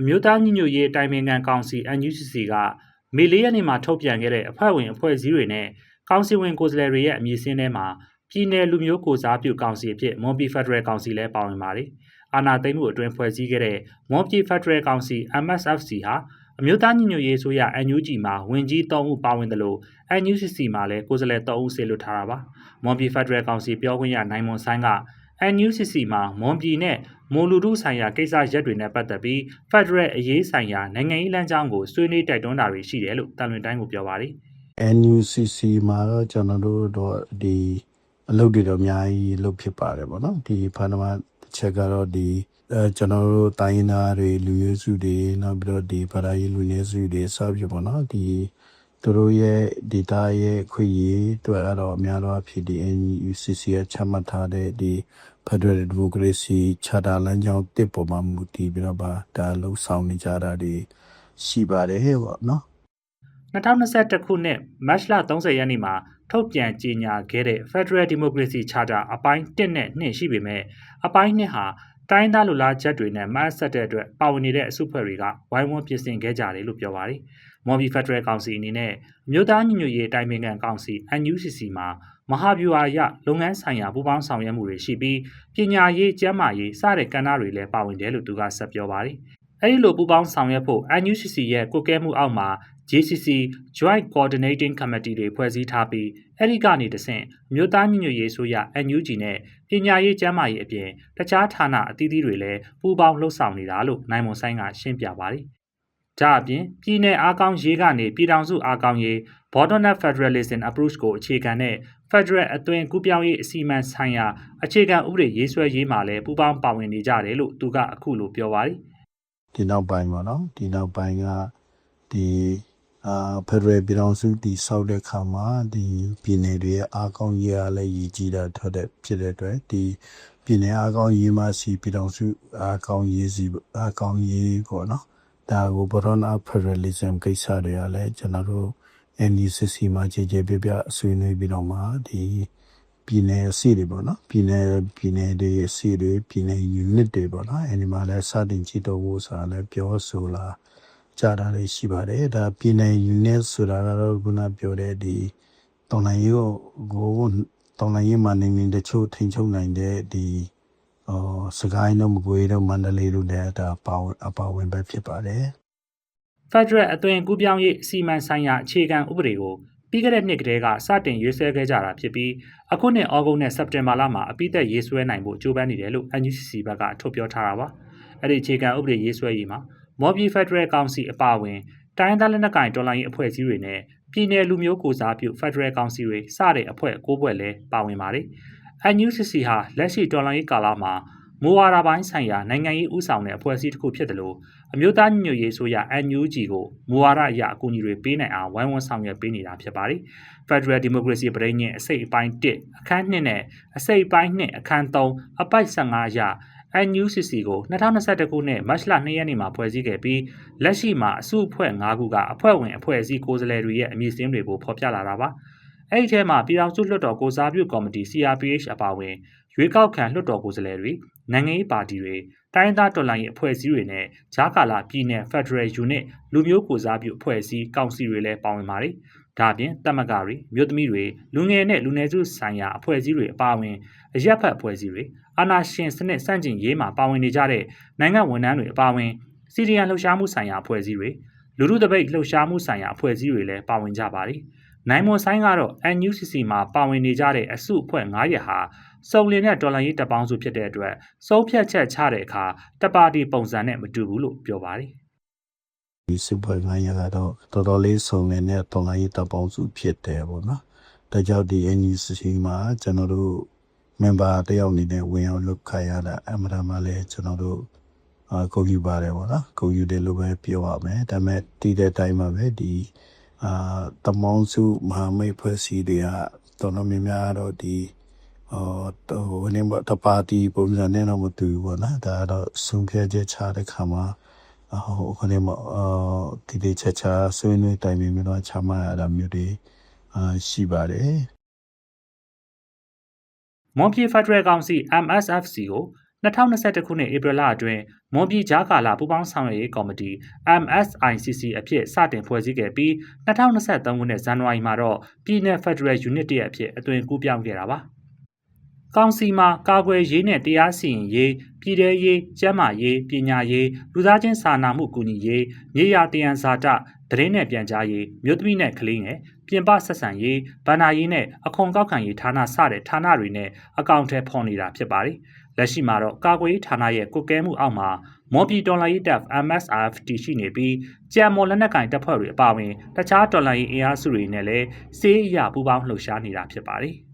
အမျိုးသားညီညွတ်ရေးအတိုင်းအမြံကောင်စီ NUCC ကမေ၄ရက်နေ့မှာထုတ်ပြန်ခဲ့တဲ့အဖွဲ့ဝင်အဖွဲ့အစည်းတွေနဲ့ကောင်စီဝင်ကိုယ်စားလှယ်တွေရဲ့အမည်စင်းထဲမှာပြည်내လူမျိုးကိုစားပြုကောင်စီအဖြစ်မွန်ပြည်ဖက်ဒရယ်ကောင်စီလည်းပါဝင်ပါတယ်။အာဏာသိမ်းမှုအတွင်းဖွဲ့စည်းခဲ့တဲ့မွန်ပြည်ဖက်ဒရယ်ကောင်စီ MSFC ဟာအမျိုးသားညီညွတ်ရေးဆိုရ NUG မှာဝင်ကြီး၃ဦးပါဝင်တယ်လို့ NUCC မှာလည်းကိုယ်စားလှယ်၃ဦးဆေလွတ်ထားတာပါ။မွန်ပြည်ဖက်ဒရယ်ကောင်စီပြောခွင့်ရနိုင်မွန်ဆိုင်က NUCC မှာမွန်ပြည်နဲ့မွန်လူထုဆိုင်ရာကိစ္စရပ်တွေနဲ့ပတ်သက်ပြီး Federal အရေးဆိုင်ရာနိုင်ငံရေးလမ်းကြောင်းကိုဆွေးနွေးတိုက်တွန်းတာတွေရှိတယ်လို့တန်လွင်တိုင်းကိုပြောပါတယ် NUCC မှာတော့ကျွန်တော်တို့တော့ဒီအလုပ်တွေတော့အများကြီးလုပ်ဖြစ်ပါတယ်ဗောနော်ဒီဖာနမတစ်ချက်ကတော့ဒီအဲကျွန်တော်တို့တိုင်းရင်းသားတွေလူမျိုးစုတွေနောက်ပြီးတော့ဒီဗရာရေးလူမျိုးစုတွေစဖြစ်ဗောနော်ဒီ သူတို့ရဲ့ data ရဲ့ခွင့်ရေးအတွက်ကတော့အများတော့ဖြစ်ဒီ NUCC ရဲ့ချမှတ်ထားတဲ့ဒီ Federal Democracy Charter လမ်းကြောင်းတစ်ပေါ်မှာမူတည်ပြီးတော့ပါဒါလှုပ်ဆောင်နေကြတာတွေရှိပါတယ်ဗောနော်2021ခုနှစ်မတ်လ30ရက်နေ့မှာထုတ်ပြန်ကြေညာခဲ့တဲ့ Federal Democracy Charter အပိုင်း1နဲ့2ရှိပေမဲ့အပိုင်း2ဟာတိုင်းသားလူလားချက်တွေနဲ့မတ်ဆက်တဲ့အတွက်ပါဝင်နေတဲ့အစုဖွဲ့တွေကဝိုင်းဝန်းပြင်ဆင်ခဲ့ကြတယ်လို့ပြောပါတယ်။ မော်ဘီဖက်ဒရယ်ကောင်စီအနေနဲ့အမျိုးသားညီညွတ်ရေးအတိုင်းအမြံကောင်စီ NUCC မှာမဟာဗျူဟာရလုပ်ငန်းဆိုင်ရာပူးပေါင်းဆောင်ရွက်မှုတွေရှိပြီးပညာရေးကျန်းမာရေးစတဲ့ကဏ္ဍတွေလည်းပါဝင်တယ်လို့သူကဆက်ပြောပါတယ်။အဲဒီလိုပူးပေါင်းဆောင်ရွက်ဖို့ NUCC ရဲ့ကိုကဲမှုအောက်မှာ JCC Joint Coordinating Committee တွေဖွဲ့စည်းထားပြီးအဲ့ဒီကနေတဆင့်မြို့သားညီညွတ်ရေးဆိုရ NUG နဲ့ပညာရေးကျန်းမာရေးအပြင်တခြားဌာနအသီးသီးတွေလည်းပူးပေါင်းလှုပ်ဆောင်နေတာလို့နိုင်မွန်ဆိုင်ကရှင်းပြပါတယ်။ ဒါအပြင်ပြည်내အားကောင်းရေးကနေပြည်ထောင်စုအားကောင်းရေး Bordernet Federalism Approach ကိုအခြေခံတဲ့ Federal အသွင်ကူးပြောင်းရေးအစီအမံဆိုင်ရာအခြေခံဥပဒေရေးဆွဲရေးမှာလည်းပူးပေါင်းပါဝင်နေကြတယ်လို့သူကအခုလိုပြောပါတယ်။ဒီနောက်ပိုင်းပေါ့နော်ဒီနောက်ပိုင်းကဒီအာဖက်ဒရယ်ပြည်ထောင်စုတည်ဆောက်တဲ့ခါမှာဒီပြည်နယ်တွေရဲ့အားကောင်းရေးအားလည်းရည်ကြီးတာထွက်တဲ့ဖြစ်တဲ့အတွက်ဒီပြည်နယ်အားကောင်းရေးမှစီပြည်ထောင်စုအားကောင်းရေးစီအားကောင်းရေးပေါ့နော် ဒါကိုဘရနာဖက်ဒရယ်လစ်ဇမ်ကိစ္စတွေကလည်းကျွန်တော်တို့ NDCC မှာခြေခြေပြပြဆွေးနွေးပြီးတော့မှဒီပြည်နယ်အစီတွေပေါ့နော်ပြည်နယ်ပြည်နယ်တွေအစီတွေပြည်နယ် unit တွေပေါ့နော်အဲဒီမှာလည်းစတင်ကြည့်တော့ဖို့ဆိုတာလည်းပြောဆိုလာကြတာလေးရှိပါတယ်ဒါပြည်နယ် unit ဆိုတာကတော့ခုနပြောတဲ့ဒီတော်လိုင်းရေးကိုကိုတော်လိုင်းရေးမှာနေနေတချို့ထိန်ချုပ်နိုင်တဲ့ဒီအော် စကိုင်းတို့မကွေးတို့မန္တလေးတို့လည်းဒါပါဝင်အပါဝင်ပဲဖြစ်ပါတယ် Federal အသွင်ကူးပြောင်းရေးအစီအမံဆိုင်ရာအခြေခံဥပဒေကိုပြီးခဲ့တဲ့နှစ်ကတည်းကစတင်ရေးဆွဲခဲ့ကြတာဖြစ်ပြီးအခုနှစ်ဩဂုတ်နဲ့စက်တင်ဘာလမှာအပိသက်ရေးဆွဲနိုင်ဖို့ကြိုးပမ်းနေတယ်လို့ NUCC ဘက်ကထုတ်ပြောထားတာပါ။အဲ့ဒီအခြေခံဥပဒေရေးဆွဲရေးမှာမော်ဘီဖက်ဒရယ်ကောင်စီအပါအဝင်တိုင်းဒေသလက်နက်ကိုင်တော်လှန်ရေးအဖွဲ့အစည်းတွေနဲ့ပြည်내လူမျိုးကိုစားပြုဖက်ဒရယ်ကောင်စီတွေစတဲ့အဖွဲ့၉ဖွဲ့လည်းပါဝင်ပါတယ်။ NUCC ဟာလက်ရှိတော်လှန်ရေးကာလမှာ မူဝါဒပိုင်းဆိုင်ရာနိုင်ငံရေးဥဆောင်တဲ့အဖွဲ့အစည်းတစ်ခုဖြစ်တယ်လို့အမျိုးသားညီညွတ်ရေးဆိုရ NUG ကိုမူဝါဒအရအကူအညီတွေပေးနိုင်အောင်ဝိုင်းဝန်းဆောင်ရွက်ပေးနေတာဖြစ်ပါတယ်။ Federal Democracy ပြည်ညင်အစိတ်အပိုင်း1အခန်း2နဲ့အစိတ်အပိုင်း2အခန်း3အပိုက်15အရ NUCC ကို2021ခုနှစ်မတ်လ2ရက်နေ့မှာဖွဲ့စည်းခဲ့ပြီးလက်ရှိမှာအစုအဖွဲ့5ခုကအဖွဲ့ဝင်အဖွဲ့အစည်းကိုယ်စားလှယ်တွေရဲ့အမည်စင်းတွေကိုဖော်ပြလာတာပါ။အဲ့ဒီထဲမှာပြည်ထောင်စုလွှတ်တော်ကိုစားပြုကော်မတီ CRPH အပါအဝင်ရွေးကောက်ခံလွှတ်တော်ကိုယ်စားလှယ်တွေ နိုင်ငံရေးပါတီတွေတိုင်းသားတော်လှန်ရေးအဖွဲ့အစည်းတွေနဲ့ဂျာကာလာပြည်နယ် Federal Unit လူမျိုးကိုစားပြုအဖွဲ့အစည်းကောင်စီတွေလည်းပါဝင်ပါတယ်။ဒါအပြင်တမကတွေမြို့သမီးတွေလူငယ်နဲ့လူငယ်စုဆိုင်ရာအဖွဲ့အစည်းတွေအပါအဝင်အရက်ဖက်အဖွဲ့အစည်းတွေအာဏာရှင်စနစ်စန့်ကျင်ရေးမှာပါဝင်နေကြတဲ့နိုင်ငံဝန်ထမ်းတွေအပါအဝင်စီဒီယန်လှုပ်ရှားမှုဆိုင်ရာအဖွဲ့အစည်းတွေလူမှုတပိတ်လှုပ်ရှားမှုဆိုင်ရာအဖွဲ့အစည်းတွေလည်းပါဝင်ကြပါတယ်။နိုင်မွန်ဆိုင်ကတော့ NUCC မှာပါဝင်နေကြတဲ့အစုအဖွဲ့9ရက်ဟာ စုံလင်တဲ့ဒေါ်လာရေးတပ်ပေါင်းစုဖြစ်တဲ့အတွက်စုံဖြတ်ချက်ချတဲ့အခါတပ်ပါတီပုံစံနဲ့မတူဘူးလို့ပြောပါတယ်ဒီစစ်ပွဲငါရကတော့တော်တော်လေးစုံနေတဲ့တော်လိုင်းတပ်ပေါင်းစုဖြစ်တယ်ပေါ့နော်။ဒါကြောင့်ဒီ NUCC မှာကျွန်တော်တို့ member တယောက်အနေနဲ့ဝင်အောင်လုပ်ခိုင်းရတာအမှန်တမ်းလည်းကျွန်တော်တို့အာကိုယူပါတယ်ပေါ့နော်။ကိုယူတယ်လို့ပဲပြောရမယ်။ဒါပေမဲ့တည်တဲ့အတိုင်းမှာပဲဒီအာတမောင်းစုမဟာမိတ်ဖွဲ့စည်းတွေကတော်တော်များများတော့ဒီ အော်တော့နေမတပါတီပုံစံနဲ့တော့မတူဘူးပေါ့နော်။ဒါကတော့ဆုံးဖြတ်ချက်ချတဲ့ခါမှာဟိုခနေမအာဒီဒီချက်ချာဆွေးနွေးတိုင်ပင်ပြီးတော့ချမှတ်ရတာမျိုးတွေအာရှိပါတယ်။မွန်ပြည်ဖက်ဒရယ်ကောင်စီ MSFC ကို2021ခုနှစ်ဧပြီလအတွင်းမွန်ပြည်ကြားကာလပူးပေါင်းဆောင်ရွက်ရေးကော်မတီ MSICC အဖြစ်စတင်ဖွဲ့စည်းခဲ့ပြီး2023ခုနှစ်ဇန်နဝါရီမှာတော့ပြည်내ဖက်ဒရယ်ယူနစ်တရက်အဖြစ်အသွင်ကူးပြောင်းခဲ့တာပါ။ ကောင်စီမှာကာကွယ်ရေးနဲ့တရားစီရင်ရေးပြည်ထရေးကျန်းမာရေးပညာရေးလူသားချင်းစာနာမှုကူညီရေးမြေယာတယံဇာတသတင်းနဲ့ပြန်ကြားရေးမြို့သမီးနဲ့ကလေးငယ်ပြင်ပဆက်ဆံရေးဗန္နာရေးနဲ့အခွန်ကောက်ခံရေးဌာနစတဲ့ဌာနတွေနဲ့အကောင့်ထဲဖော်နေတာဖြစ်ပါတယ်။လက်ရှိမှာတော့ကာကွယ်ရေးဌာနရဲ့ကုတ်ကဲမှုအောက်မှာမော်ပြည်တော်လိုင်းရေးတပ် MSRFT ရှိနေပြီးကြံမော်လက်နက်ကင်တပ်ဖွဲ့တွေအပါအဝင်တခြားတော်လိုင်းရေးအင်အားစုတွေနဲ့လည်းစေးအရာပူးပေါင်းလှုပ်ရှားနေတာဖြစ်ပါတယ်။